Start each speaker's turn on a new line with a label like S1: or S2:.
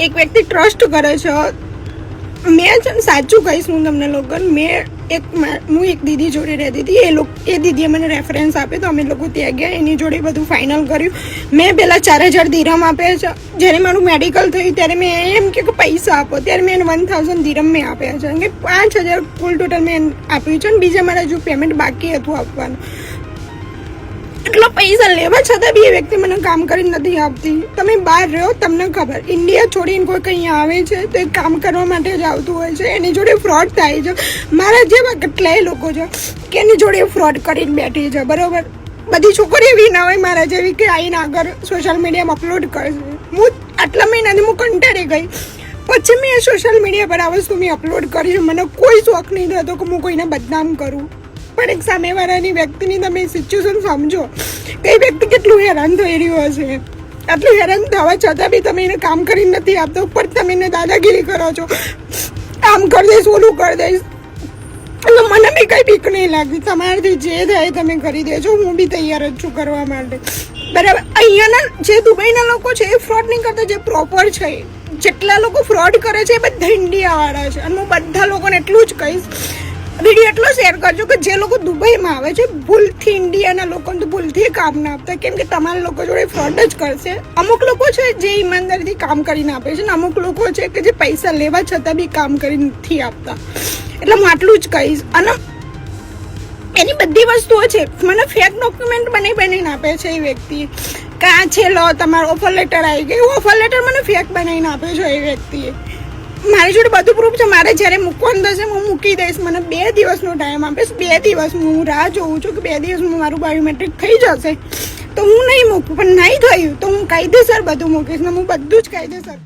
S1: એક વ્યક્તિ ટ્રસ્ટ કરે છે. મેં છે ને સાચું કહીશ હું તમને લોકોને, મેં એક હું એક દીદી જોડે રહેતી હતી. એ લોકો, એ દીદીએ મને રેફરન્સ આપ્યો તો અમે લોકો ત્યાં ગયા, એની જોડે બધું ફાઇનલ કર્યું. મેં પહેલાં ચાર હજાર ધીરમ આપ્યા છે. જ્યારે મારું મેડિકલ થયું ત્યારે મેં એમ કે પૈસા આપો. ત્યારે મેં વન થાઉઝન્ડ ધીરમ મેં આપ્યા છે. કે પાંચ હજાર ફૂલ ટોટલ મેં આપ્યું છે ને, બીજા મારા જો પેમેન્ટ બાકી હતું આપવાનું. એટલા પૈસા લેવા છતાં બી એ વ્યક્તિ મને કામ કરીને નથી આપતી. તમે બહાર રહો, તમને ખબર. ઇન્ડિયા છોડીને કોઈ કંઈ આવે છે, તો એ કામ કરવા માટે જ આવતું હોય છે. એની જોડે ફ્રોડ થાય છે. મારા જેવા કેટલાય લોકો છે કે એની જોડે ફ્રોડ કરીને બેઠી છે, બરાબર? બધી છોકરીઓ એવી ના હોય મારા જેવી કે આવીને આગળ સોશિયલ મીડિયામાં અપલોડ કરશે હું આટલા મહિનાથી હું કંટાળી ગઈ. પછી મેં સોશિયલ મીડિયા પર આ વસ્તુ મેં અપલોડ કરી મને કોઈ શોખ નહીં થતો કે હું કોઈને બદનામ કરું. પણ એક સામેવાળાની વ્યક્તિની તમે સિચ્યુએશન સમજો. એ વ્યક્તિ કેટલું હેરાન થઈ રહ્યું હશે. આટલું હેરાન થવા છતાં બી તમે એને કામ કરી નથી આપતો. ઉપર તમે એને દાદાગીરી કરો છો. આમ કરી દઈશ, ઓલું કરી દઈશ. એટલે મને બી કંઈ બીક નહીં લાગતી. તમારાથી જે થાય તમે કરી દેજો. હું બી તૈયાર જ છું કરવા માટે. બરાબર? અહીંયાના જે દુબઈના લોકો છે, એ ફ્રોડ નહીં કરતા. જે પ્રોપર છે. જેટલા લોકો ફ્રોડ કરે છે, એ બધા ઇન્ડિયાવાળા છે. અને હું બધા લોકોને એટલું જ કહીશ. વીડિયો એટલો શેર કરજો કે જે લોકો દુબઈમાં આવે છે, ભૂલથી ઇન્ડિયાના લોકોને તો ભૂલથી કામ ના આપતા. કેમ કે તમારા લોકો જોડે ફ્રોડ જ કરશે. અમુક લોકો છે જે ઈમાનદારીથી કામ કરીને આપે છે ને અમુક લોકો છે કે જે પૈસા લેવા છતાં બી કામ કરી નથી આપતા. એટલે હું આટલું જ કહીશ. અને એની બધી વસ્તુઓ છે, મને ફેક ડોક્યુમેન્ટ બની બનાવીને આપે છે એ વ્યક્તિ. કાં છે, લો, તમારો ઓફર લેટર આવી ગયો. ઓફર લેટર મને ફેક બનાવીને આપે છે એ વ્યક્તિએ. મારી જોડે બધું પ્રૂફ છે. મારે જ્યારે મૂકવાનું થશે હું મૂકી દઈશ. મને બે દિવસનો ટાઈમ આપીશ બે દિવસ હું રાહ જોઉં છું કે બે દિવસમાં મારું બાયોમેટ્રિક થઈ જશે. તો હું નહીં મૂકું. પણ નહીં થયું તો હું કાયદેસર બધું મૂકીશ ને હું બધું જ કાયદેસર